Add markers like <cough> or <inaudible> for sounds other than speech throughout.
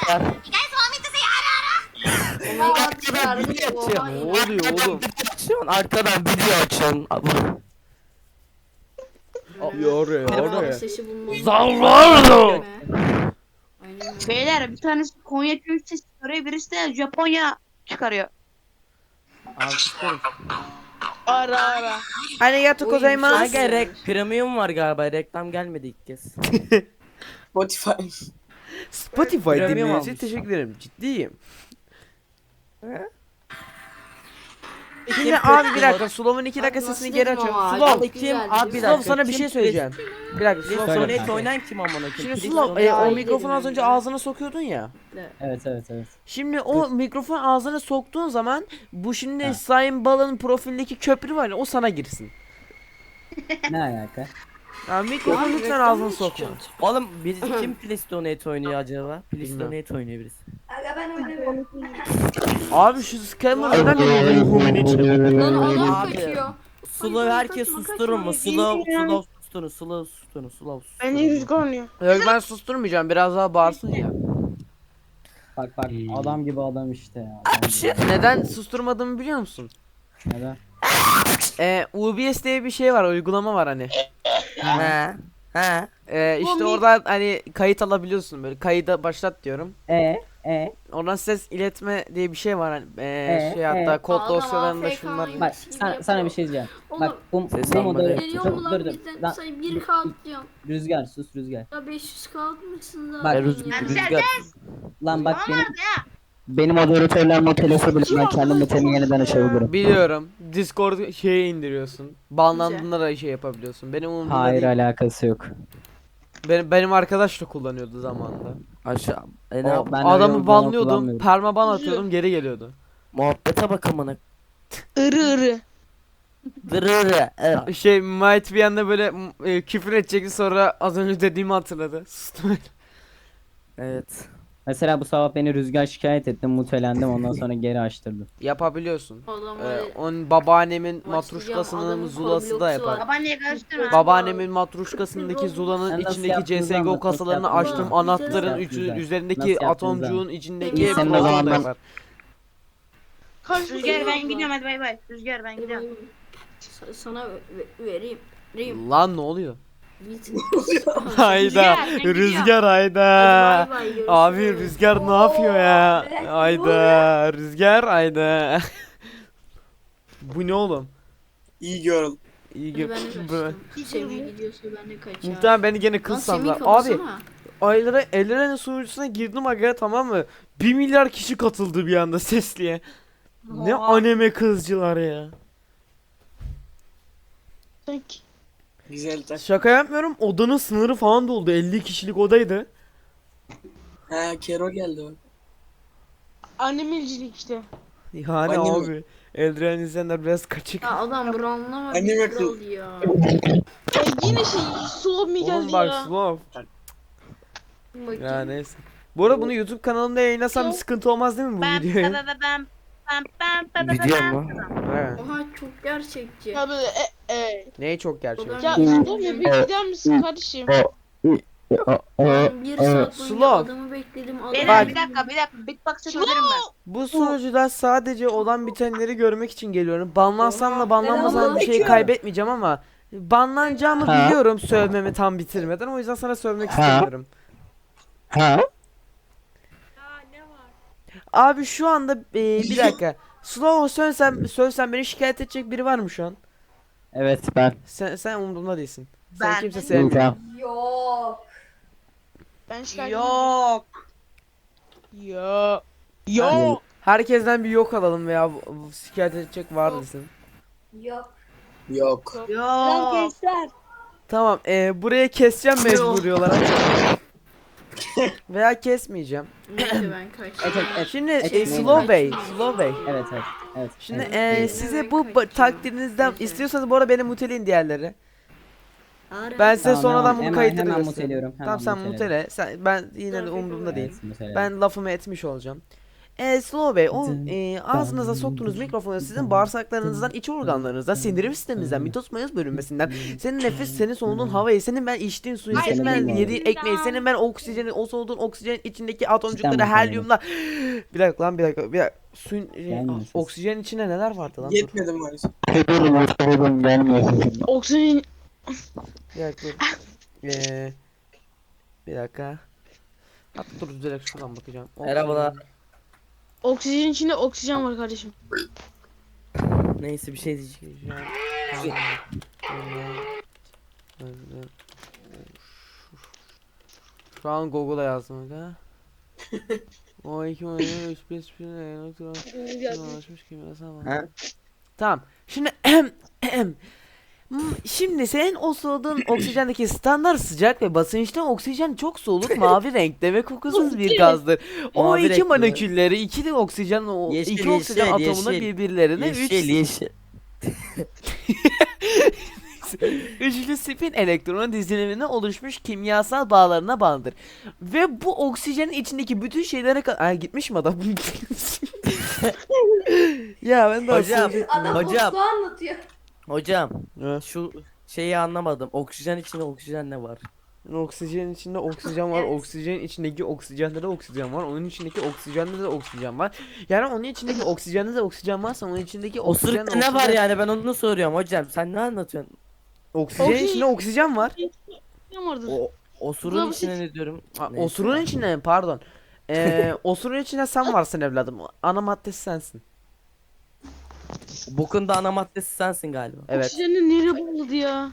çıkar. Ama Arkadan video açıyorsun. Ne oluyor oğlum? Açıyorsun, Arkadan video açıyorsun. Yoruyor yoruyor. Sesi bulmam. Aynen. Beyler bir tanesi Konya Türkçe çıkarıyor birisi de Japonya çıkarıyor. Ara ara. Hani yatık güzel. Aga rek premium var galiba. Reklam gelmedi ilk kez. <laughs> Spotify. Spotify Premium almış. teşekkür ederim. Ciddiyim. He? Şimdi abi bir dakika Slow'un iki dakika Abi nasıl sesini geri açıyorum. Slow. Kim? Abi bir diyor. Slow dakika. sana bir şey söyleyeceğim. Bir dakika Slow. donate Söyle. oynayan kim amına koyayım? Şimdi Slow e, o mikrofonu az önce ağzına sokuyordun ya. Evet evet evet. Şimdi o mikrofon ağzına soktuğun zaman bu şimdi Sayın Bala'nın profildeki köprü var ya o sana girsin. Ne alaka? Ya mikrofon Abi, lütfen ağzına sokma. Oğlum birisi <clears throat> kim Please donate oynuyor acaba? Donate oynuyor birisi. Aga ben oynamıyorum. <clears throat> Abi şu scammer neden benim ruhumun içinde? Lan adam Abi. kaçıyor. Slow herkes susturun mu? Slow, slow susturun, slow susturun, slow susturun. Bence rüzgar oynuyor. Yok ben susturmayacağım biraz daha bağırsın ya. Bak bak adam gibi adam işte ya. Adam Şey-. Neden susturmadığımı biliyor musun? Neden? Ee, UBS diye bir şey var uygulama var hani. He. He. Ee, işte oradan hani kayıt alabiliyorsun böyle kayıda başlat diyorum. E e Oradan ses iletme diye bir şey var hani ee, Ee, şey hatta ee. kod Adam dosyalarında AFK şunlar. bak gibi sana, sana bir şey diyeceğim. Oğlum, Bak bu, Ses bu modeli Geliyor dur mu lan dur bizden? Lan, Sen bir kalkıyorsun. rüzgar sus rüzgar. Ya 500 kalkmışsın Bak, zaten Rüzgar, ya. rüzgar. Lan bak benim Benim moderatörler motelesi bile ben kendi motelimi yeniden açabilirim. Biliyorum. Discord şeyi indiriyorsun. Banlandığında da şey yapabiliyorsun. Benim umurumda Hayır değil. alakası yok. Benim, benim arkadaş da kullanıyordu zamanında. Aşağı. E ne O, yap? ben öyle Adamı banlıyordum. kullanmıyorum. Perma ban atıyordum geri geliyordu. Muhabbete bak amına. Irı ırı. Dırırı. Evet. Şey Might bir anda böyle m- e, küfür edecekti sonra az önce dediğimi hatırladı. Sustum. Evet. Mesela bu sabah beni rüzgar şikayet etti mutelendim ondan sonra geri açtırdım. <laughs> Yapabiliyorsun. Adam Ee, öyle onun babaannemin matruşkasının adamın zulası da yapar. var. Babaanneye karıştırma. Babaannemin matruşkasındaki zulanın Sen nasıl içindeki yaptığınızı CSGO anlat, nasıl kasalarını yaptığınızı açtım. anlat. Anahtarın Nasıl üçü, yaptığınızı üzerindeki yaptığınızı atomcuğun içindeki Senin o protonu zaman da ben- yapar. Rüzgar ben gidiyorum hadi bay bay. Rüzgar ben gidiyorum. Sa- Sana ve- vereyim. Vereyim. Lan ne oluyor? Hayda. Rüzgar, Rüzgar hayda. Abi Rüzgar ne yapıyor ya? Hayda. Rüzgar hayda. Bu ne oğlum? İyi girl. İyi Hadi gö- ben de <laughs> Bu- kaçtım. Semih gidiyorsa ben de kaçacağım. Muhtemelen beni gene Semih sandılar. Abi aylara Elren'in sunucusuna girdim aga tamam mı? 1 milyar kişi katıldı bir anda sesliye. Ne Oha. anime kızcılar ya. Güzel tak. Şaka yapmıyorum odanın sınırı falan doldu 50 kişilik odaydı. Ha Kero geldi bak. Animecilik işte. Yani Anime. abi Elren izleyenler biraz kaçık. Ya adam Brown'la var. Anime kral ya. Ya yine şey Slow mi Oğlum geldi bak ya. slow. Bakayım. Ya neyse. Bu arada bunu YouTube kanalımda yayınlasam bir sıkıntı olmaz değil mi bu videoyu? Video mu? He. Oha çok gerçekçi. Ya böyle e, e. Neyi çok gerçek? Ulan Ya mi? Bir gider misin kardeşim? Ben bir saat boyunca Slow. adamı bekledim. Adam Beyler bir dakika bir dakika beatbox yapabilirim ben. Bu sunucuda sadece olan bitenleri görmek için geliyorum. Banlansam da banlanmasam bir şey kaybetmeyeceğim ama banlanacağımı Ha. biliyorum sövmemi tam bitirmeden o yüzden sana sövmek Ha. istemiyorum. Ha? Abi şu anda e, bir dakika. Slow sövsem, sövsem beni şikayet edecek biri var mı şu an? Evet ben. Sen sen umurumda değilsin. Sen Ben. kimse sevmiyor. tamam. Yok. Ben şikayet Yok. Yok. Hadi. Herkesten bir yok alalım veya bu- bu şikayet edecek var mısın? Yok. Yok. Yok. Tamam e, buraya keseceğim mecburi olarak. <laughs> veya kesmeyeceğim. Neyse ben kaçtım. Evet evet. Şimdi e. Slow Bey, Slow Bey. Evet evet. Evet. Şimdi evet. e, size bu ba- takdirinizden istiyorsanız bu arada beni muteleyin diğerleri. Ara. Ben size Tamam, sonradan hemen- bunu hemen- kayıtları hemen göstereyim. muteliyorum, hemen Tamam sen mutele. Sen ben yine de umurumda değil. Evet. Ben lafımı etmiş olacağım. E, Slow Bey, o e, ağzınıza soktuğunuz mikrofonu sizin bağırsaklarınızdan, iç organlarınızdan, sindirim sisteminizden, mitosmayız bölünmesinden, senin nefes, senin soluduğun havayı, senin ben içtiğin suyu, Hayır, senin ben yediğin ekmeği, senin ben oksijeni, o soluduğun oksijenin içindeki atomcukları, helyumlar. <gasps> Bir dakika lan bir dakika, bir dakika. Suyun, e, Gelmiyor ses. oksijenin içinde neler vardı lan? Dur. Yetmedi maalesef. Duydum gelmiyor sesim. Oksijen Bir dakika dur. <laughs> Ee, bir dakika. Hatta dur direkt şuradan bakacağım. Merhabalar. Oksijenin içinde oksijen var kardeşim. Neyse bir şey diyeceğim. Şu an Google'a yazdım ha. <laughs> O iki oyunu üç beş bir. Ha? Tamam. Şimdi <clears throat> <clears throat> Şimdi senin o soluduğun <clears throat> oksijendeki standart sıcak ve basınçta oksijen çok soluk <laughs> mavi renkte ve kokusuz bir gazdır. O Mavi iki renkli molekülleri iki de oksijen o Yeşil, iki oksijen yeşil, atomuna yeşil. birbirlerine üç Yeşil yeşil. <laughs> Üçlü spin elektronu dizilimine oluşmuş kimyasal bağlarına bağlıdır. Ve bu oksijenin içindeki bütün şeylere kadar... Ay gitmiş mi adam? <laughs> ya ben de Hocam. aslında- Adam Hocam. Hocam. anlatıyor. Hocam Ha, şu şeyi anlamadım. Oksijen içinde oksijen ne var? Oksijenin içinde oksijen var. Oksijenin içindeki oksijende de oksijen var. Onun içindeki oksijende de oksijen var. Yani onun içindeki oksijende de oksijen varsa onun içindeki oksijen Osurukta ne var yani ben onu soruyorum hocam. Sen ne anlatıyorsun? Oksijenin Oksijen- içinde oksijen var. Ne? O osurun Ulan bu içine ne diyorum? Ha, Neyse. osurun içinde? Pardon. Ee, osurun içinde sen varsın evladım. Ana maddesi sensin. Bokun da ana maddesi sensin galiba. Evet. Oksijenin nereye bağladı ya?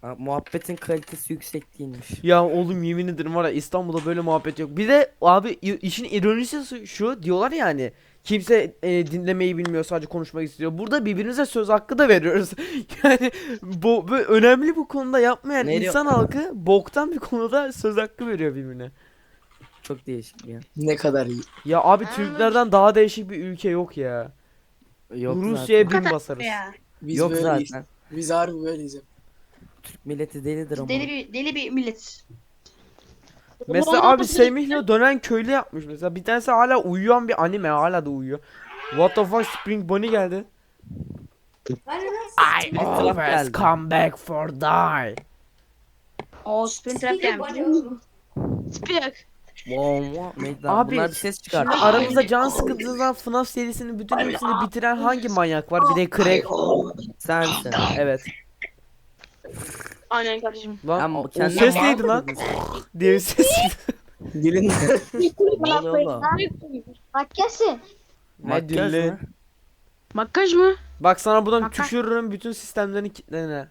Ha, muhabbetin kalitesi yüksek değilmiş. Ya oğlum yemin ederim var ya İstanbul'da böyle muhabbet yok. Bir de abi i- işin ironisi şu- şu diyorlar yani kimse e, dinlemeyi bilmiyor sadece konuşmak istiyor. Burada birbirimize söz hakkı da veriyoruz. <laughs> yani bu böyle önemli bu konuda yapmayan Ne diyor? insan halkı boktan bir konuda söz hakkı veriyor birbirine. Çok değişik ya. Ne kadar iyi. Ya abi Türklerden daha değişik bir ülke yok ya. Yok Rusya'ya bin basarız. ya. Biz Yok böyleyiz. zaten. Biz harbi böyleyiz. Türk milleti delidir ama. Deli bir, deli bir millet. Mesela abi Semih'le dönen köylü yapmış mesela. Bir tanesi hala uyuyan bir anime hala da uyuyor. What the fuck Spring Bonnie geldi. I always come back for die. O spin trap gelmiş. Spiyak. Wow, wow, meydan. Abi, Bunlar bir ses Şimdi çıkartıyor. aramızda can sıkıntısından FNAF serisinin bütün hepsini bitiren hangi manyak var? Bir de Craig. Sensin. Evet. Aynen kardeşim. Lan o, kendine ses neydi lan? <laughs> diye bir ses. Gelin. Ne oğlum? Makyası. Hadi Makyaj lan. mı? Makyaj mı? Bak sana buradan bak. düşürürüm bütün sistemlerini kilitlerine.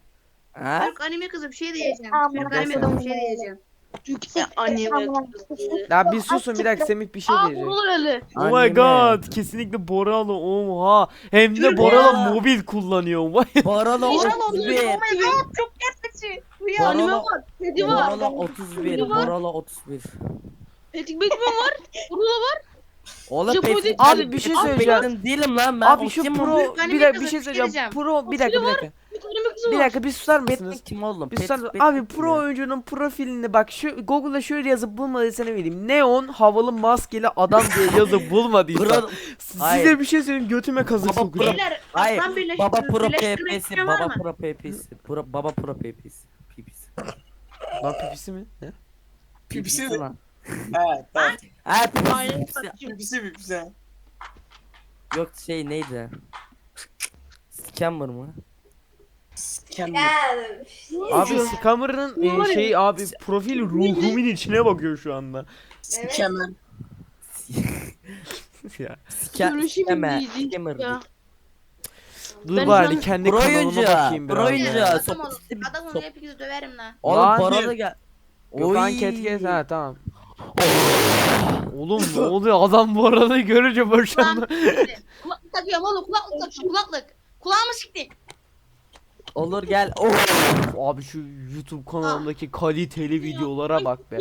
Ha? Türk anime kızı bir şey diyeceğim. Türk ben anime de kızı bir şey diyeceğim. Çünkü annem. Ya bir susun bir dakika Semih bir şey Aa diyecek. olur öyle. Oh my god kesinlikle Boralı oha hem de Boralı mobil kullanıyor vay Borala İnşallah 31. Çok gerçekçi. Bu Anime Borala, var. Kedi var. Borala 31. Borala 31. Patrick Bateman var. Burada var. Oğlum değil. Abi bir şey söyleyeceğim. Bateman değilim lan ben. Abi şu kim pro oğlum? Ben bir bir dakika kızım, bir şey şey söyleyeceğim. Pro bir dakika bir dakika. Bir kızı Bir var. dakika bir susar mısınız? kim oğlum? Bir susar Patrick mısınız? Abi pro ya. oyuncunun profilini bak şu Google'da şöyle yazıp bulmadıysanız vereyim. Neon havalı maskeli adam diye <laughs> yazıp bulmadıysa. Pro, Size Hayır. bir şey söyleyeyim götüme kazık Baba sokacağım. Beyler Hayır, aslan birleştirme- Baba Pro birleştirmek PP'si. var Baba mı? Pro PP'si. Pro, baba Pro PP'si. PP'si. Lan pipisi mi? Ne? Pipisi mi? lan. Ha tamam. Ha. Aynen. pipisi. Pipisi pipisi. ha. Yok şey neydi? Scammer mı? Kendi. Abi Scammer'ın e, şey abi profil ruhumun içine bakıyor şu anda. Kemer. <laughs> ya. Scammer. iyiydi Scammer. ya. Dur Ben bari şu an kendi kanalıma oyuncu, bakayım biraz. oyuncu. ya. Adam sop- olun. Adam olun hepinizi döverim lan. Oğlum Lan bir- da gel. Gökhan Oy. Ketket ha tamam. Oğlum ne oluyor adam bu arada görünce boşandı. Kulaklık takıyorum oğlum kulaklık takıyorum kulaklık. Kulağımı sikti. Olur gel. Oh. Abi şu YouTube kanalındaki kaliteli videolara bak be.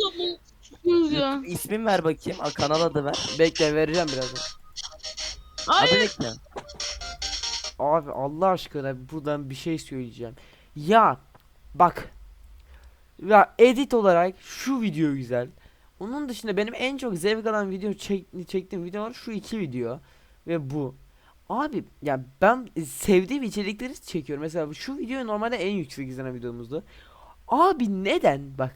Ya. İsmin ver bakayım. A, kanal adı ver. Bekle vereceğim birazdan. Adı Hayır. bekle. Abi Allah aşkına buradan bir şey söyleyeceğim. Ya bak. Ya edit olarak şu video güzel. Onun dışında benim en çok zevk alan video çek, çektiğim videolar şu iki video ve bu. Abi ya ben sevdiğim içerikleri çekiyorum. Mesela şu video normalde en yüksek izlenen videomuzdu. Abi neden bak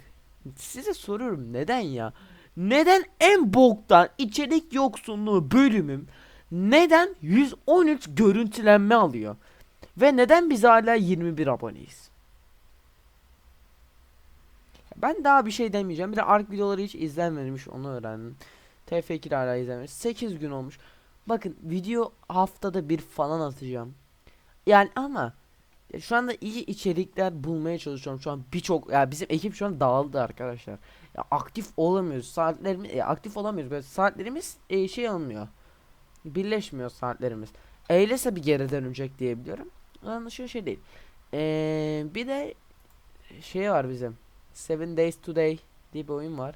size soruyorum neden ya? Neden en boktan içerik yoksunluğu bölümüm neden 113 görüntülenme alıyor? Ve neden biz hala 21 aboneyiz? Ben daha bir şey demeyeceğim. Bir de ARK videoları hiç izlenmemiş onu öğrendim. TF2 hala izlenmemiş. 8 gün olmuş. Bakın video haftada bir falan atacağım. Yani ama şu anda iyi içerikler bulmaya çalışıyorum. Şu an birçok ya bizim ekip şu an dağıldı arkadaşlar. Ya aktif olamıyoruz. Saatlerimiz e, aktif olamıyoruz. Böyle saatlerimiz e, şey olmuyor. Birleşmiyor saatlerimiz. Eylese bir geri dönecek diye biliyorum. Anlaşıyor şey değil. Ee, bir de şey var bizim. Seven Days Today diye bir oyun var.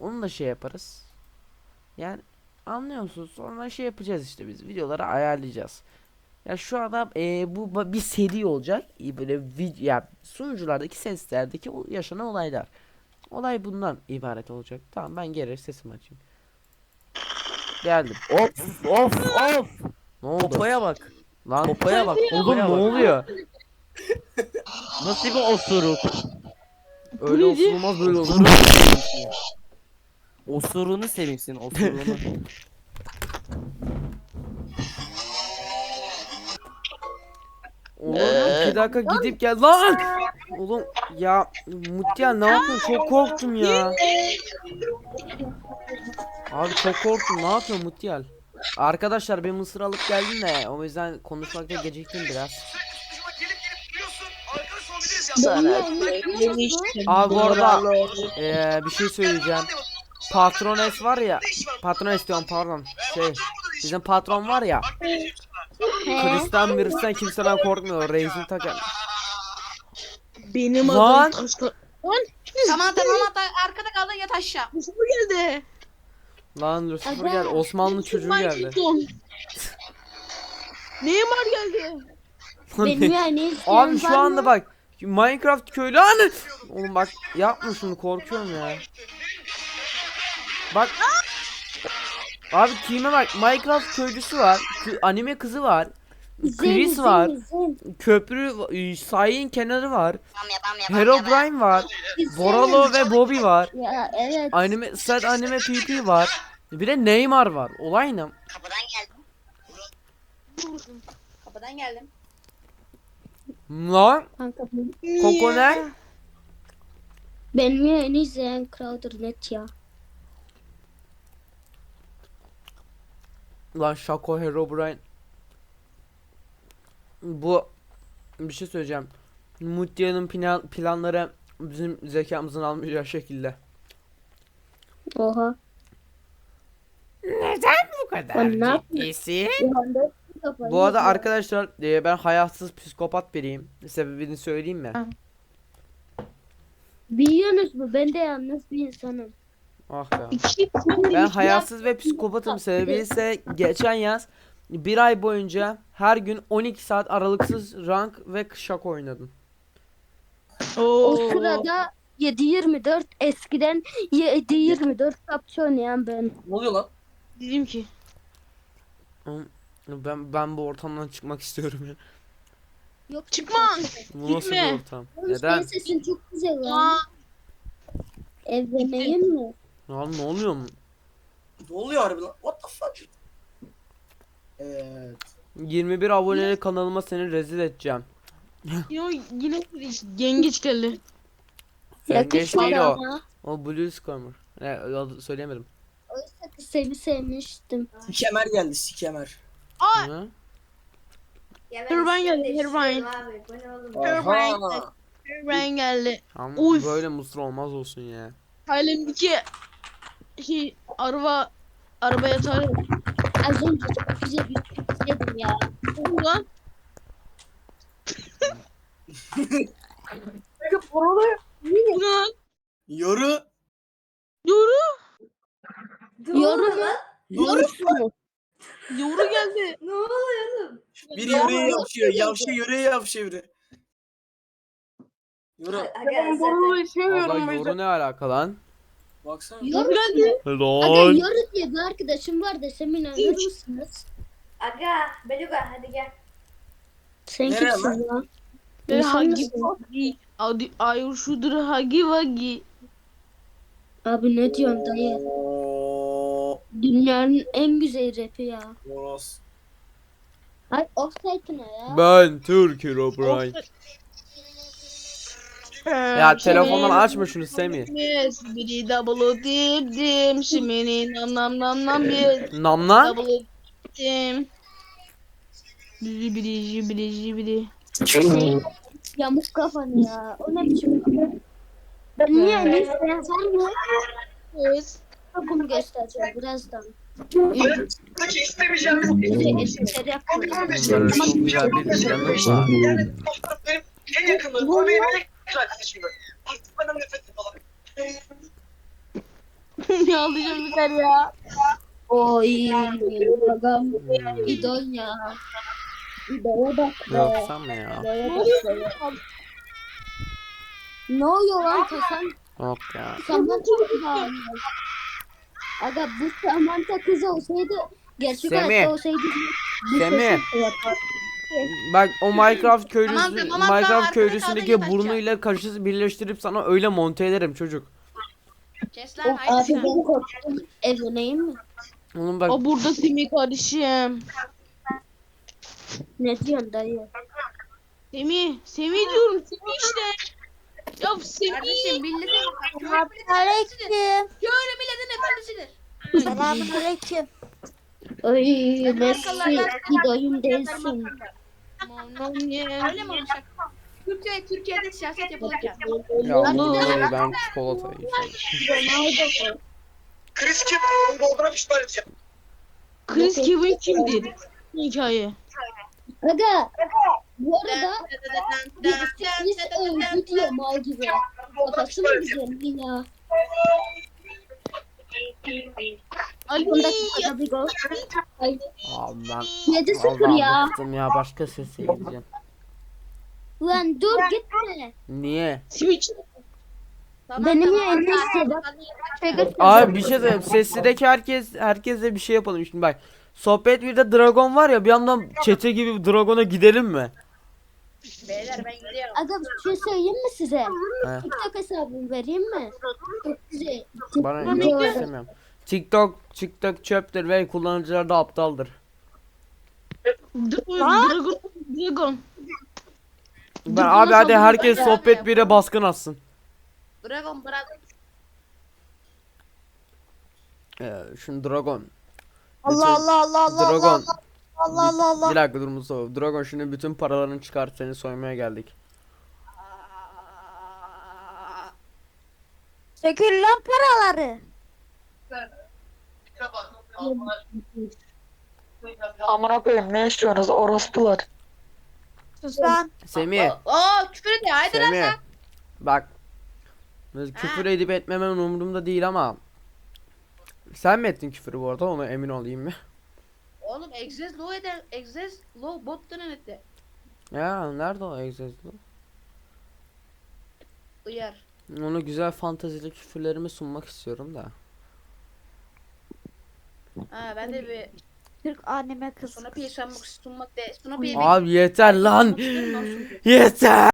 Onu da şey yaparız. Yani anlıyor musunuz? Sonra şey yapacağız işte biz. Videoları ayarlayacağız. Ya şu anda e, bu bir seri olacak. E, Böyle vid ya sunuculardaki seslerdeki o yaşanan olaylar. Olay bundan ibaret olacak. Tamam ben geri sesimi açayım. Geldim. Of of of. Ne oldu? Popaya bak. Lan Popaya bak. oğlum ne oluyor? <laughs> Nasıl bir osuruk? Öyle neydi? osurulmaz böyle olur. Osurunu sevimsin. Osurunu. <laughs> Oğlum bir dakika gidip gel lan. <laughs> Oğlum ya Mutya ne yapıyorsun? Çok korktum ya. Abi çok korktum. Ne yapıyorsun Mutyal? Arkadaşlar ben mısır alıp geldim de o yüzden konuşmakta geciktim biraz. Abi bu arada eee, bir şey söyleyeceğim. Patrones var ya. Patrones diyorum pardon. Şey bizim patron var ya. Kristan birisinden kimseden korkmuyor. Reisini takar. Benim Lan! adım Taşka. Tamam tamam hatta arkada kaldın yat aşağı. Mustafa geldi. Lan Lucifer geldi. Osmanlı çocuğu geldi. Neymar geldi. Lan Benim yani Abi şu anda bak. Minecraft köylü anı. Oğlum bak yapma şunu korkuyorum ya. Bak. Abi kime bak Minecraft köylüsü var. anime kızı var. Chris var. Köprü e, sahilin kenarı var. Herobrine var. Boralo ve Bobby var. Ya evet. Anime set anime PP var. Bir de Neymar var. Olay ne? Kapıdan geldim. Kapıdan geldim. Lan Kanka benim, Koko ne? benim yayını izleyen kraldır net ya. Lan Shaco Herobrine. Bu bir şey söyleyeceğim. Mutya'nın plan, planları bizim zekamızın almayacağı şekilde. Oha. Bu kadar Lan ne yapıyorsun? Kafayı Bu arada arkadaşlar e, ben hayatsız psikopat biriyim. Sebebini söyleyeyim mi? Biliyorsunuz mu? Ben de yalnız bir insanım. Ah be. İki Ben hayatsız ve psikopatım sebebi ise geçen yaz bir ay boyunca her gün 12 saat aralıksız rank ve şak oynadım. O Oo. sırada 7-24 eskiden 7-24 PUBG oynayan ben. Ne oluyor lan? Dedim ki. Ben ben bu ortamdan çıkmak istiyorum ya. Yok Çıkma. Bu nasıl Gitme. bir ortam? Oğlum Neden? sesin çok güzel Aa, lan. Evleneyim mi? Lan ne oluyor mu? Ne oluyor harbi lan? What the fuck? Evet. 21 aboneli kanalıma seni rezil edeceğim. yo yine yengeç geldi. Sen geç değil o. ama. O Blue Scammer. Ne adı söyleyemedim. Oysa ki seni sevmiştim. Sikemer geldi sikemer. Hı? Herobrine geldi. Herobrine. Aha. Herobrine geldi. Ama Uf. böyle mısır olmaz olsun ya. Hayalimdeki şey, araba araba yatağı Az önce çok güzel bir şey yedim ya. oldu lan. Bu ne lan? Yoru. Yoru. Yorum mu? Yoru. <laughs> Yoru geldi. Bir yoruya yapışıyor. Yavşıyor yoruya yapışıyor biri. Yoru. Ben Boru'yu o yüzden. yoru ne alaka lan? Baksana. Yoru. Geldi. Aga Lol. Yoru diye bir arkadaşım var desem inanır mısınız? Aga, Beluga hadi gel. Sen Nereye kimsin lan? İnsan Hagi mısın? Vagi. Adi ayur şudur Hagi Vagi. Abi ne diyorsun dayı? Dünyanın en güzel rapi ya. Boros. Ay offside ne ya? Ben Türk Herobrine. Ya telefondan açma şunu Semih. Biri double diptim. Şimini nam nam nam nam bir. Namla? Double diptim. Jibidi jibidi jibidi. Yamuk kafanı ya. O ne biçim kafa? Niye en iyisi yazar mı? Evet. Topumu göstereceğim birazdan. Güzel bir yanı var. En yakınım. O benim en yakın arkadaşımdı. Artık benden nefret et falan. ne alacağım biter ya. Oy, bagam. İdol ya. İdola bak Ne be. yapsam ya? Bak be. Ne oluyor lan Hasan? Yok ya. Samantha çok bağırıyor. Aga bu Samantha kız olsaydı gerçek Semih. hayatta olsaydı bu Semih. sesi yapar. Bak o Minecraft köylüsü Tamam, tamam, tamam, Minecraft arkada köylüsündeki kaldı, burnuyla karışık birleştirip sana öyle monte ederim çocuk. Kes Of abi ben korktum. Evleneyim mi? Onun bak O burada Semih kardeşim. Ne diyorsun dayı? Semih. Semih diyorum. Semih işte. Ya Semih. Kardeşim milletin Selamünaleyküm. Şöyle milletin efendisidir. Selamünaleyküm. Ay Messi İdoyum değilsin. Aman ya. Öyle mi olacak? Türkiye, Türkiye'de siyaset yapılırken. ya bunu ben çikolata yiyeceğim. Chris kim? Onu olduğuna pişman edeceğim. Chris Kevin kimdir? Hikaye. Aga bu arada Chris övgü diyor mal gibi. Kafası mı güzel ya? Ali. 10 dakikada bir gol. Ay Abi ben 7-0 vallahi ya. bıktım ya başka sese gideceğim. Lan dur gitme. Niye? Switch. Benim yayını iste bak. Şaka Abi bir şey söyleyeyim. Sesli'deki herkes herkesle bir şey yapalım şimdi bak. Sohbet bir de dragon var ya bir yandan çete gibi dragona gidelim mi? Beyler ben gidiyorum. Aga bir şey söyleyeyim mi size? He. TikTok hesabımı vereyim mi? Çok güzel. Bana yok istemiyorum. TikTok TikTok çöptür ve kullanıcılar da aptaldır. Dragon. Dragon. Ben abi hadi herkes sohbet bire baskın atsın. Dragon bırak. Ee, şunu dragon. Allah Allah Allah Allah Dragon. Allah Allah Allah Allah. Bir dakika dur Mustafa. Dragon şimdi bütün paralarını çıkart seni soymaya geldik. Sökül lan paraları. Amına koyayım ne istiyorsunuz orospular? Sus lan. Semih. Oo küfür ediyor. Haydi lan Semih. sen. Bak. Böyle Küfür edip etmemen umurumda değil ama. Sen mi ettin küfürü bu arada ona emin olayım mı? Oğlum egzez low eder. Egzez low bot dönen etti. Ya nerede o egzozlu? Uyar. Ona güzel fantazili küfürlerimi sunmak istiyorum da. Ha ben de bir Türk anneme kız. Snoopy'yi sunmak sunmak de Snoopy'yi Abi yeter lan. bir Yeter.